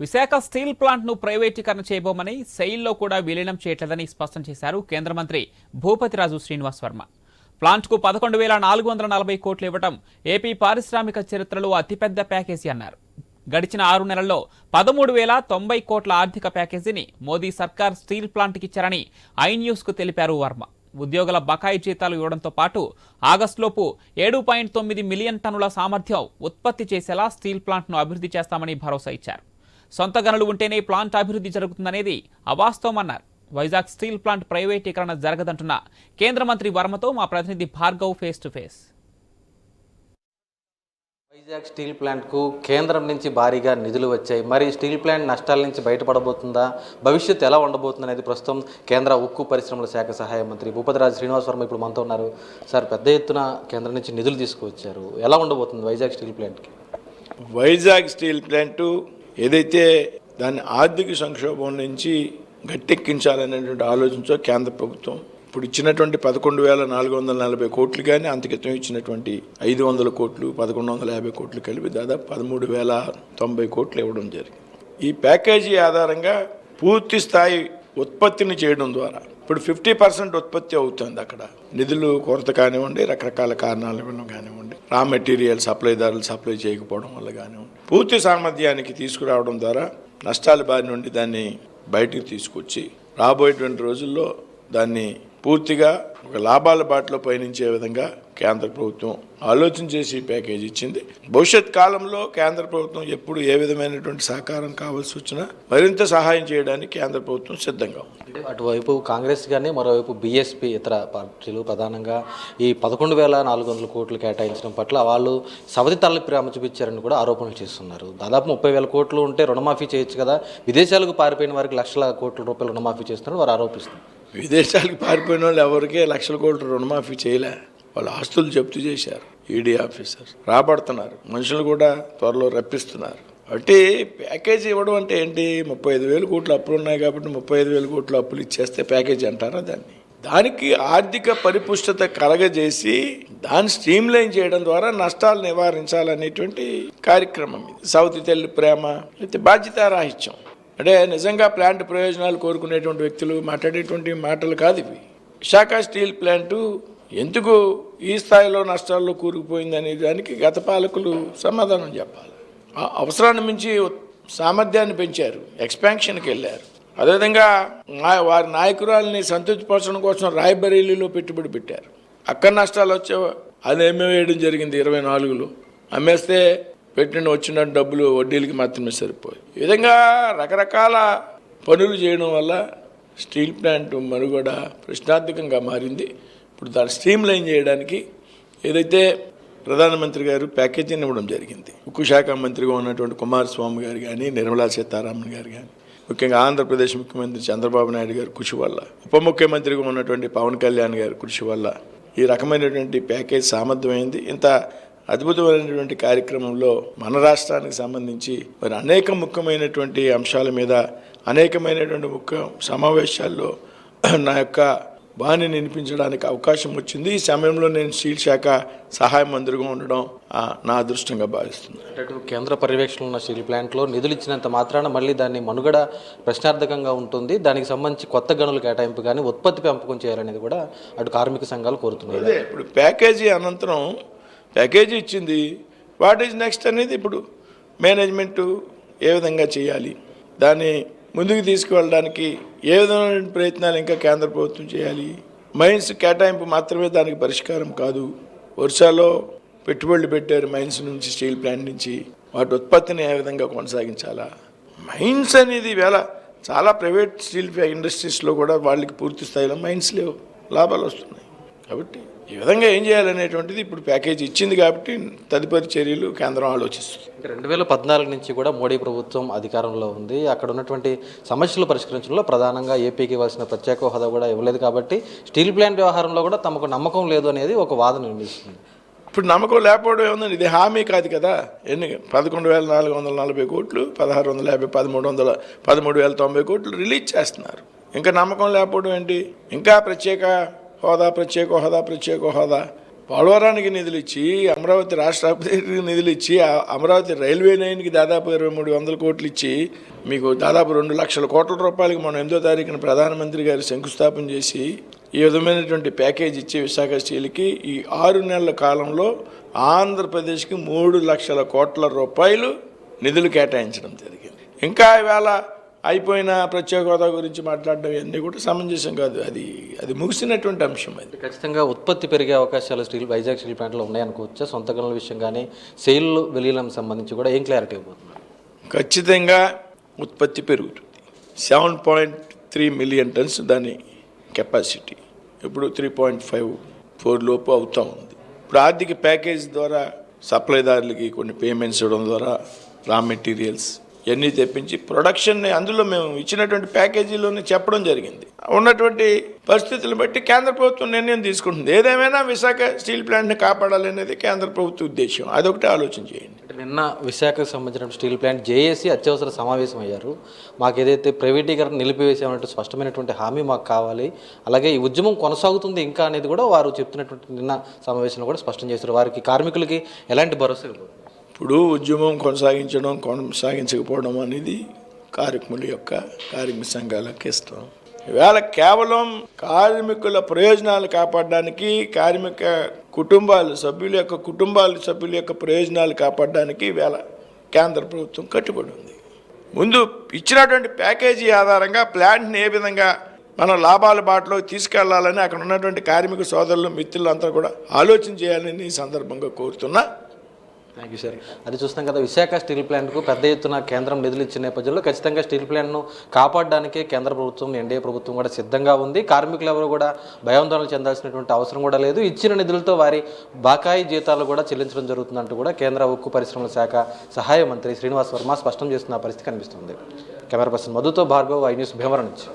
Visakha steel ప్లాంట్ను ప్రైవేటీకరణ చేయబోమని సెయిల్లో కూడా విలీనం చేయట్లేదని స్పష్టం చేశారు కేంద్ర మంత్రి భూపతిరాజు శ్రీనివాస్ వర్మ. ప్లాంట్కు పదకొండు వేల నాలుగు వందల నలభై కోట్లు ఇవ్వడం ఏపీ పారిశ్రామిక చరిత్రలో అతిపెద్ద ప్యాకేజీ అన్నారు. గడిచిన ఆరు నెలల్లో పదమూడు వేల తొంభై కోట్ల ఆర్థిక ప్యాకేజీని మోదీ సర్కార్ స్టీల్ ప్లాంట్కి ఇచ్చారని ఐన్యూస్కు తెలిపారు వర్మ. ఉద్యోగుల బకాయి జీతాలు ఇవ్వడంతో పాటు ఆగస్టులోపు ఏడు పాయింట్ తొమ్మిది మిలియన్ టన్నుల సామర్థ్యం ఉత్పత్తి చేసేలా స్టీల్ ప్లాంట్ను అభివృద్ధి చేస్తామని భరోసా ఇచ్చారు. సొంత గనులు ఉంటేనే ప్లాంట్ అభివృద్ధి జరుగుతుందనేది అవాస్తవమన్నారు. వైజాగ్ స్టీల్ ప్లాంట్ ప్రైవేటీకరణ జరగదంటున్న కేంద్ర మంత్రి వర్మతో మా ప్రతినిధి Bhargav face to face. Vizag steel ప్లాంట్కు కేంద్రం నుంచి భారీగా నిధులు వచ్చాయి. మరి స్టీల్ ప్లాంట్ నష్టాల నుంచి బయటపడబోతుందా? భవిష్యత్తు ఎలా ఉండబోతుంది అనేది ప్రస్తుతం కేంద్ర ఉక్కు పరిశ్రమల శాఖ సహాయ మంత్రి భూపతిరాజు శ్రీనివాస్ వర్మ ఇప్పుడు మనతో ఉన్నారు. సార్ పెద్ద ఎత్తున కేంద్రం నుంచి నిధులు తీసుకువచ్చారు ఎలా ఉండబోతుంది వైజాగ్ స్టీల్ ప్లాంట్కి? వైజాగ్ స్టీల్ ప్లాంటు ఏదైతే దాని ఆర్థిక సంక్షోభం నుంచి గట్టెక్కించాలనేటువంటి ఆలోచనతో కేంద్ర ప్రభుత్వం ఇప్పుడు ఇచ్చినటువంటి పదకొండు వేల నాలుగు వందల నలభై కోట్లు కానీ అంతకితం ఇచ్చినటువంటి ఐదు వందల కోట్లు పదకొండు వందల యాభై కోట్లు కలిపి దాదాపు పదమూడు వేల తొంభై కోట్లు ఇవ్వడం జరిగింది. ఈ ప్యాకేజీ ఆధారంగా పూర్తి స్థాయి ఉత్పత్తిని చేయడం ద్వారా. ఇప్పుడు ఫిఫ్టీ పర్సెంట్ ఉత్పత్తి అవుతుంది అక్కడ. నిధులు కొరత కానివ్వండి రకరకాల కారణాల వల్ల కానివ్వండి. రా మెటీరియల్ సప్లైదారులు సప్లై చేయకపోవడం వల్ల కానివ్వండి. పూర్తి సామర్థ్యానికి తీసుకురావడం ద్వారా నష్టాల బారి నుండి దాన్ని బయటికి తీసుకొచ్చి రాబోయేటువంటి రోజుల్లో దాన్ని పూర్తిగా ఒక లాభాల బాటలో పయనించే విధంగా కేంద్ర ప్రభుత్వం ఆలోచన చేసి ప్యాకేజ్ ఇచ్చింది. భవిష్యత్ కాలంలో కేంద్ర ప్రభుత్వం ఎప్పుడు ఏ విధమైనటువంటి సహకారం కావాల్సి వచ్చినా మరింత సహాయం చేయడానికి కేంద్ర ప్రభుత్వం సిద్ధంగా ఉంది. అంటే అటువైపు కాంగ్రెస్ కానీ మరోవైపు బీఎస్పీ ఇతర పార్టీలు ప్రధానంగా ఈ పదకొండు వేల నాలుగు వందల కోట్లు కేటాయించడం పట్ల వాళ్ళు సవతి ప్రేమ చూపించారని కూడా ఆరోపణలు చేస్తున్నారు. దాదాపు ముప్పై వేల కోట్లు ఉంటే రుణమాఫీ చేయొచ్చు కదా. విదేశాలకు పారిపోయిన వారికి లక్షల కోట్ల రూపాయలు రుణమాఫీ చేస్తున్నారు వారు ఆరోపిస్తున్నారు. విదేశాలకు పారిపోయిన వాళ్ళు ఎవరికే లక్షల కోట్ల రుణమాఫీ చేయలే. వాళ్ళ ఆస్తులు జప్తు చేశారు ఈడీ ఆఫీసర్ రాబడుతున్నారు. మనుషులు కూడా త్వరలో రప్పిస్తున్నారు. అంటే ప్యాకేజీ ఇవ్వడం అంటే ఏంటి? ముప్పై ఐదు వేలు కోట్లు అప్పులు ఉన్నాయి కాబట్టి ముప్పై ఐదు వేల కోట్లు అప్పులు ఇచ్చేస్తే ప్యాకేజీ అంటారా దాన్ని? దానికి ఆర్థిక పరిపుష్టత కలగజేసి దాన్ని స్ట్రీమ్లైన్ చేయడం ద్వారా నష్టాలు నివారించాలనేటువంటి కార్యక్రమం ఇది. సౌత్ తెల్లి ప్రేమ లేకపోతే బాధ్యతారాహిత్యం. అంటే నిజంగా ప్లాంట్ ప్రయోజనాలు కోరుకునేటువంటి వ్యక్తులు మాట్లాడేటువంటి మాటలు కాదు ఇవి. విశాఖ స్టీల్ ప్లాంటు ఎందుకు ఈ స్థాయిలో నష్టాల్లో కూరుకుపోయిందనే దానికి గత పాలకులు సమాధానం చెప్పాలి. ఆ అవసరాన్ని మించి సామర్థ్యాన్ని పెంచారు ఎక్స్పాన్షన్కి వెళ్ళారు. అదేవిధంగా వారి నాయకురాలని సంతృప్తిపరచడం కోసం రాయబరేలీలో పెట్టుబడి పెట్టారు. అక్కడ నష్టాలు వచ్చే అది వేయడం జరిగింది ఇరవై నాలుగులో. అమ్మేస్తే పెట్టిన వచ్చిన డబ్బులు వడ్డీలకి మాత్రమే సరిపోయి. ఈ విధంగా రకరకాల పనులు చేయడం వల్ల స్టీల్ ప్లాంట్ మనుగడ ప్రశ్నార్థకంగా మారింది. ఇప్పుడు దాన్ని స్ట్రీమ్ లైన్ చేయడానికి ఏదైతే ప్రధానమంత్రి గారు ప్యాకేజీని ఇవ్వడం జరిగింది ఉక్కు శాఖ మంత్రిగా ఉన్నటువంటి కుమారస్వామి గారు కానీ నిర్మలా సీతారామన్ గారు కానీ ముఖ్యంగా ఆంధ్రప్రదేశ్ ముఖ్యమంత్రి చంద్రబాబు నాయుడు గారు కృషి వల్ల ఉప ముఖ్యమంత్రిగా ఉన్నటువంటి పవన్ కళ్యాణ్ గారు కృషి వల్ల ఈ రకమైనటువంటి ప్యాకేజ్ సామర్థ్యమైంది. ఇంత అద్భుతమైనటువంటి కార్యక్రమంలో మన రాష్ట్రానికి సంబంధించి మరి అనేక ముఖ్యమైనటువంటి అంశాల మీద అనేకమైనటువంటి ముఖ్య సమావేశాల్లో నా యొక్క బాణిని వినిపించడానికి అవకాశం వచ్చింది. ఈ సమయంలో నేను స్టీల్ శాఖ సహాయ మంత్రిగా ఉండడం నా అదృష్టంగా అంటే అటు కేంద్ర పర్యవేక్షణలో ఉన్న స్టీల్ ప్లాంట్లో నిధులు ఇచ్చినంత మాత్రాన మళ్ళీ దాన్ని మనుగడ ప్రశ్నార్థకంగా ఉంటుంది. దానికి సంబంధించి కొత్త గనులు కేటాయింపు కానీ ఉత్పత్తి పెంపకం చేయాలనేది కూడా అటు కార్మిక సంఘాలు కోరుతున్నాయి. ఇప్పుడు ప్యాకేజీ అనంతరం ప్యాకేజీ ఇచ్చింది. వాట్ ఈజ్ నెక్స్ట్ అనేది ఇప్పుడు మేనేజ్మెంట్ ఏ విధంగా చేయాలి? దాన్ని ముందుకు తీసుకువెళ్ళడానికి ఏ విధమైన ప్రయత్నాలు ఇంకా కేంద్ర ప్రభుత్వం చేయాలి? మైన్స్ కేటాయింపు మాత్రమే దానికి పరిష్కారం కాదు. వర్షాలో పెట్టుబడులు పెట్టారు మైన్స్ నుంచి స్టీల్ ప్లాంట్ నుంచి. వాటి ఉత్పత్తిని ఏ విధంగా కొనసాగించాలా? మైన్స్ అనేది వేళ చాలా ప్రైవేట్ స్టీల్ ఇండస్ట్రీస్లో కూడా వాళ్ళకి పూర్తి స్థాయిలో మైన్స్ లేవు. లాభాలు వస్తున్నాయి. కాబట్టి ఈ విధంగా ఏం చేయాలనేటువంటిది ఇప్పుడు ప్యాకేజ్ ఇచ్చింది కాబట్టి తదుపరి చర్యలు కేంద్రం ఆలోచిస్తుంది. రెండు వేల పద్నాలుగు నుంచి కూడా మోడీ ప్రభుత్వం అధికారంలో ఉంది. అక్కడ ఉన్నటువంటి సమస్యలు పరిష్కరించడంలో ప్రధానంగా ఏపీకి ఇవ్వాల్సిన ప్రత్యేక హోదా కూడా ఇవ్వలేదు కాబట్టి స్టీల్ ప్లాంట్ వ్యవహారంలో కూడా తమకు నమ్మకం లేదు అనేది ఒక వాదన వినిపిస్తుంది. ఇప్పుడు నమ్మకం లేకపోవడం ఏముందండి? ఇది హామీ కాదు కదా. ఎన్ని? పదకొండు వేల నాలుగు వందల నలభై కోట్లు పదహారు వందల యాభై పదమూడు వందల పదమూడు వేల తొంభై కోట్లు రిలీజ్ చేస్తున్నారు. ఇంకా నమ్మకం లేకపోవడం ఏంటి? ఇంకా ప్రత్యేక హోదా ప్రత్యేక హోదా ప్రత్యేక హోదా. పోలవరానికి నిధులు ఇచ్చి అమరావతి రాష్ట్ర అభివృద్ధికి నిధులు ఇచ్చి ఆ అమరావతి రైల్వే లైన్కి దాదాపు ఇరవై మూడు వందల కోట్లు ఇచ్చి మీకు దాదాపు రెండు లక్షల కోట్ల రూపాయలకి మనం ఎనిమిదో తారీఖున ప్రధానమంత్రి గారు శంకుస్థాపన చేసి ఈ విధమైనటువంటి ప్యాకేజ్ ఇచ్చి విశాఖ స్టీల్కి ఈ ఆరు నెలల కాలంలో ఆంధ్రప్రదేశ్కి మూడు లక్షల కోట్ల రూపాయలు నిధులు కేటాయించడం జరిగింది. ఇంకా ఇవాళ అయిపోయిన ప్రత్యేక హోదా గురించి మాట్లాడడం ఇవన్నీ కూడా సమంజసం కాదు. అది అది ముగిసినటువంటి అంశం అది. ఖచ్చితంగా ఉత్పత్తి పెరిగే అవకాశాలు స్టీల్ వైజాగ్ స్టీల్ ప్లాంట్లో ఉన్నాయనుకోవచ్చా? సొంత గనుల విషయం కానీ సెయిల్ విలీనం సంబంధించి కూడా ఏం క్లారిటీ ఇవ్వబోతున్నారు? ఖచ్చితంగా ఉత్పత్తి పెరుగుతుంది. Seven point three million tons దాని కెపాసిటీ. ఇప్పుడు త్రీ పాయింట్ ఫైవ్ ఫోర్ లోపు అవుతూ ఉంది. ఇప్పుడు ఆర్థిక ప్యాకేజ్ ద్వారా సప్లైదారులకి కొన్ని పేమెంట్స్ ఇవ్వడం ద్వారా రా మెటీరియల్స్ ఇవన్నీ తెప్పించి ప్రొడక్షన్ని అందులో మేము ఇచ్చినటువంటి ప్యాకేజీలోనే చెప్పడం జరిగింది. ఉన్నటువంటి పరిస్థితులను బట్టి కేంద్ర ప్రభుత్వం నిర్ణయం తీసుకుంటుంది. ఏదేమైనా విశాఖ స్టీల్ ప్లాంట్ని కాపాడాలి అనేది కేంద్ర ప్రభుత్వ ఉద్దేశం అదొకటి ఆలోచన చేయండి. నిన్న విశాఖకు సంబంధించిన స్టీల్ ప్లాంట్ జేఏసీ అత్యవసర సమావేశం అయ్యారు మాకు ఏదైతే ప్రైవేటీకరణ నిలిపివేసామంటే స్పష్టమైనటువంటి హామీ మాకు కావాలి. అలాగే ఈ ఉద్యమం కొనసాగుతుంది ఇంకా అనేది కూడా వారు చెప్తున్నటువంటి నిన్న సమావేశంలో కూడా స్పష్టం చేశారు. వారికి కార్మికులకి ఎలాంటి భరోసా ఇవ్వబోతున్నారు ఇప్పుడు ఉద్యమం కొనసాగించడం కొనసాగించకపోవడం అనేది కార్మికుల యొక్క కార్మిక సంఘాలకు ఇష్టం ఇవాళ కేవలం కార్మికుల ప్రయోజనాలు కాపాడడానికి కార్మిక కుటుంబాలు సభ్యుల యొక్క కుటుంబాల సభ్యుల యొక్క ప్రయోజనాలు కాపాడడానికి ఇవాళ కేంద్ర ప్రభుత్వం కట్టుబడి ఉంది. ముందు ఇచ్చినటువంటి ప్యాకేజీ ఆధారంగా ప్లాంట్ని ఏ విధంగా మనం లాభాల బాటలో తీసుకెళ్ళాలని అక్కడ ఉన్నటువంటి కార్మిక సోదరులు మిత్రులంతా కూడా ఆలోచన చేయాలని ఈ సందర్భంగా కోరుతున్నా. థ్యాంక్ యూ సార్ అది చూస్తాం కదా విశాఖ స్టీల్ ప్లాంట్కు పెద్ద ఎత్తున కేంద్రం నిధులు ఇచ్చిన నేపథ్యంలో ఖచ్చితంగా స్టీల్ ప్లాంట్ను కాపాడడానికే కేంద్ర ప్రభుత్వం ఎన్డీఏ ప్రభుత్వం కూడా సిద్ధంగా ఉంది. కార్మికులు ఎవరు కూడా భయాందోళన చెందాల్సినటువంటి అవసరం కూడా లేదు. ఇచ్చిన నిధులతో వారి బకాయి జీతాలు కూడా చెల్లించడం జరుగుతుందంటూ కూడా కేంద్ర ఉక్కు పరిశ్రమల శాఖ సహాయ మంత్రి శ్రీనివాస్ వర్మ స్పష్టం చేస్తున్న పరిస్థితి కనిపిస్తుంది. కెమెరా పర్సన్ మధుతో భార్గవ్ ఐ న్యూస్ భీమవరం నుంచి.